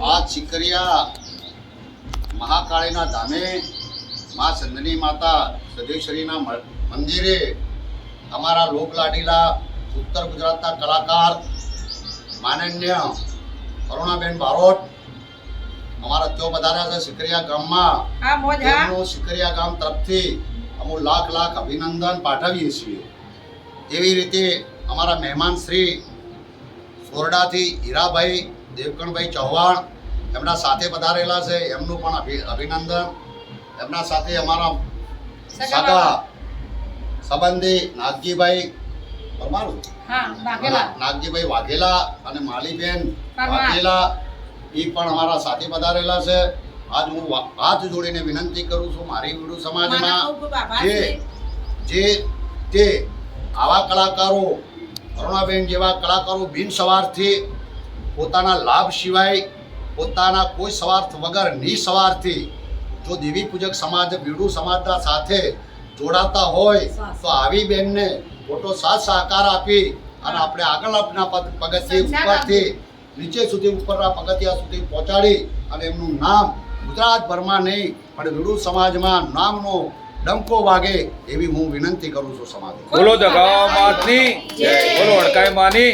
આ ચીકરિયા મહાકાળીના ધામે મા ચંદની માતા સદેશ્વરીના મંદિરે અમારા લોકલાડીલા ઉત્તર ગુજરાતના કલાકાર માનન્ય કરુણાબેન બારોટ અમારા ત્યો પધાર્યા છે સિકરિયા ગામમાં. હા મોજ સિકરિયા ગામ તરફથી અમુ લાખ લાખ અભિનંદન પાઠવીએ છીએ. એવી રીતે અમારા મહેમાન શ્રી સોરડાથી હીરાભાઈ દેવકણભાઈ ચૌહાણ એમના સાથે પધારેલા છે એમનું પણ અભિનંદન. એમના સાથે અમારા સગા સંબંધી નાગજીભાઈ પરમાર નાગજીભાઈ વાઘેલા અને માલીબેન વાઘેલા એ પણ અમારા સાથે પધારેલા છે. આજ હું હાથ જોડીને વિનંતી કરું છું મારી વિડુ સમાજમાં જે જે તે આવા કલાકારો કરુણાબેન જેવા કલાકારો બિન સવારથી પોતાના લાભ સિવાય પોતાના કોઈ સ્વાર્થ વગર નિસ્વાર્થી જો દેવી પૂજક સમાજ બીડુ સમાજના સાથે જોડાતા હોય તો આવી બેનને મોટો સાથ સહકાર આપી અને આપણે આગળ આપના પગથિયે ઉપરથી નીચે સુધી ઉપરના પગથિયા સુધી પહોંચાડી અને એમનું નામ ગુજરાતભરમાં નહીં પણ વિડુ સમાજમાં નામનો ડંકો વાગે એવી હું વિનંતી કરું છું સમાજ બોલો દગાવા માતની. બોલો અડકાઈ માની.